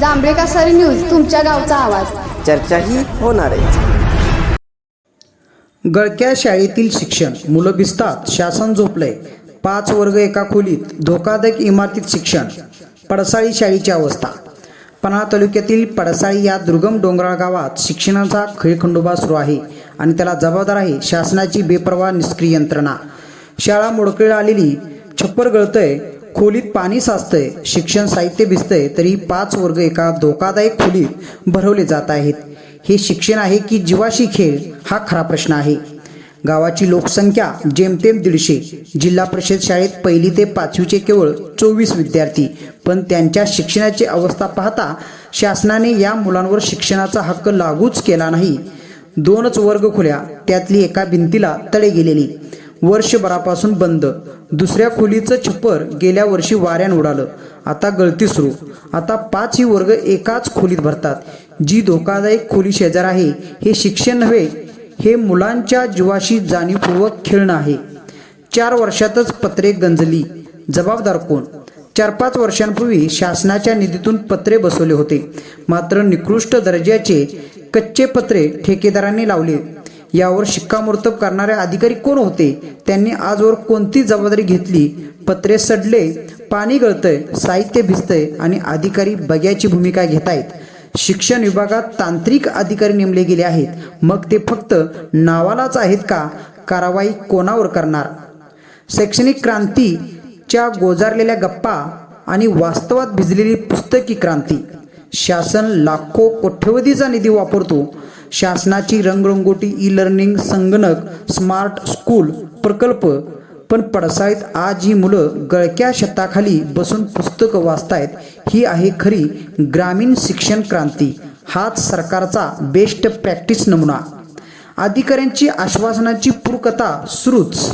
जांभळी सरी न्यूज तुमच्या गावचा आवाज. चर्चाही होणार आहे. गळक्या शाळेतील शिक्षण मुलं भिजतात शासन झोपलंय. पाच वर्ग एका खोलीत धोकादायक इमारतीत शिक्षण. पडसाळी शाळेची अवस्था. पन्हाळा तालुक्यातील पडसाळी या दुर्गम डोंगराळ गावात शिक्षणाचा खळखंडोबा सुरू आहे आणि त्याला जबाबदार आहे शासनाची बेपर्वा निष्क्रिय यंत्रणा. शाळा मोडकळीला आलेली छप्पर गळतंय खोलीत पाणी साचतंय शिक्षण साहित्य भिजतंय तरी पाच वर्ग एका धोकादायक खोलीत भरवले जात आहेत. हे शिक्षण आहे की जीवाशी खेळ? हा खरा प्रश्न आहे. गावाची लोकसंख्या जेमतेम दीडशे जिल्हा परिषद शाळेत पहिली ते पाचवीचे केवळ चोवीस विद्यार्थी. पण त्यांच्या शिक्षणाची अवस्था पाहता शासनाने या मुलांवर शिक्षणाचा हक्क लागूच केला नाही. दोनच वर्ग खोल्या त्यातली एका भिंतीला तडे गेलेली. वर्षभरापासून बंद. दुसऱ्या खोलीचं छप्पर गेल्या वर्षी वाऱ्यान उडालं. आता गळती सुरू. आता पाचही वर्ग एकाच खोलीत भरतात. जी धोकादायक खोली शेजार आहे हे शिक्षण नव्हे हे मुलांच्या जीवाशी जाणीवपूर्वक खेळणं आहे. चार वर्षातच पत्रे गंजली. जबाबदार कोण? चार पाच वर्षांपूर्वी शासनाच्या निधीतून पत्रे बसवले होते. मात्र निकृष्ट दर्जाचे कच्चे पत्रे ठेकेदारांनी लावले. यावर शिक्कामोर्तब करणारे अधिकारी कोण होते? त्यांनी आजवर कोणती जबाबदारी घेतली? पत्रे सडले पाणी गळतंय साहित्य भिजतंय आणि अधिकारी बग्याची भूमिका घेतायत. शिक्षण विभागात तांत्रिक अधिकारी नेमले गेले आहेत. मग ते फक्त नावालाच आहेत का? कारवाई कोणावर करणार? शैक्षणिक क्रांतीच्या गोजारलेल्या गप्पा आणि वास्तवात भिजलेली पुस्तकी क्रांती. शासन लाखो कोट्यवधीचा निधी वापरतो. शासनाची रंगरंगोटी ई लर्निंग संगणक स्मार्ट स्कूल प्रकल्प. पण पडसाईत आज ही मुलं गळक्या शताखाली बसून पुस्तकं वाचतायत ही आहे खरी ग्रामीण शिक्षण क्रांती. हाच सरकारचा बेस्ट प्रॅक्टिस नमुना. अधिकाऱ्यांची आश्वासनाची पूर्कता सुरूच.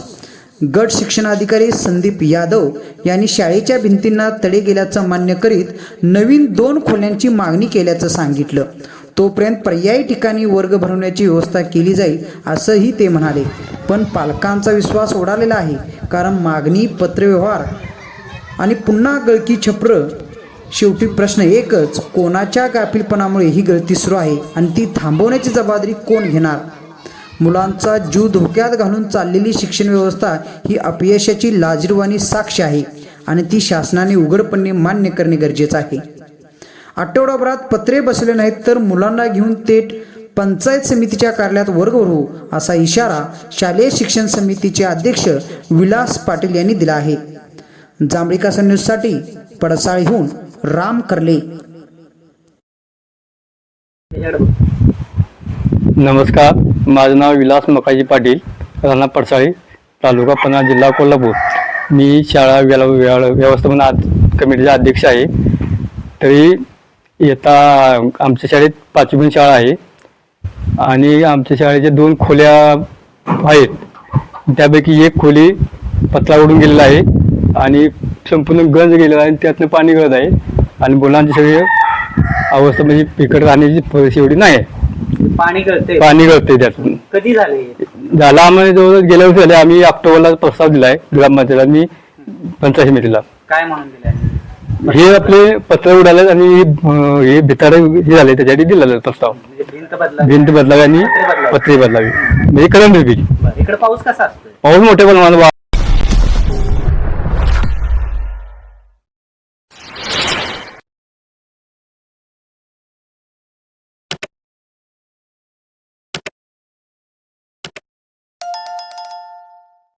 गट शिक्षणाधिकारी संदीप यादव यांनी शाळेच्या भिंतींना तडे गेल्याचं मान्य करीत नवीन दोन खोल्यांची मागणी केल्याचं सांगितलं. तोपर्यंत पर्यायी ठिकाणी वर्ग भरवण्याची व्यवस्था केली जाईल असंही ते म्हणाले. पण पालकांचा विश्वास उडालेला आहे कारण मागणी पत्रव्यवहार आणि पुन्हा गळकी छप्र शेवटी प्रश्न एकच कोणाच्या गाफीलपणामुळे ही गळती सुरू आहे आणि ती थांबवण्याची जबाबदारी कोण घेणार? मुलांचा जीव धोक्यात घालून चाललेली शिक्षण व्यवस्था ही अपयशाची लाजीरवाणी साक्ष आहे आणि ती शासनाने उघडपणे मान्य करणे गरजेचं आहे. आठवडाभरात पत्रे बसले नाहीत तर मुलांना घेऊन थेट पंचायत समितीच्या कार्यालयात वर्ग भरू असा इशारा शालेय शिक्षण समितीचे अध्यक्ष विलास पाटील यांनी दिला आहे. जांभळीकासा न्यूजसाठी पडसाळीहून राम करले. नमस्कार माझं नाव विलास मकाजी पाटील राणा पडसाळी तालुका पन्हा जिल्हा कोल्हापूर. मी शाळा व्यवस्थापन कमिटीचा अध्यक्ष आहे. तरी येता आमच्या शाळेत पाचवी शाळा आहे. आणि आमच्या शाळेच्या दोन खोल्या आहेत. त्यापैकी एक खोली पत्रा उडून गेलेला आहे आणि संपूर्ण गंज गेलेला आहे आणि त्यातनं पाणी गळत आहे. आणि मुलांची सगळी अवस्था म्हणजे बिकट राहण्याची परिस्थिती एवढी नाही आहे. पाणी गळते पाणी गळते त्यातून. कधी झाले झाला आम्हाला जवळ गेल्या वर्षी झाले आम्ही ऑक्टोबरला प्रस्ताव दिलाय ग्रामपंचायतला. मी पंचायत समितीला. काय म्हणून दिले हे आपले पत्र उडाले आणि हे भिताड हे झाले त्याच्यासाठी दिलेला प्रस्ताव भिंत बदला भिंत बदलावी आणि पत्रे बदलावी. म्हणजे. इकडे पाऊस कसा असतो पाऊस मोठ्या प्रमाणात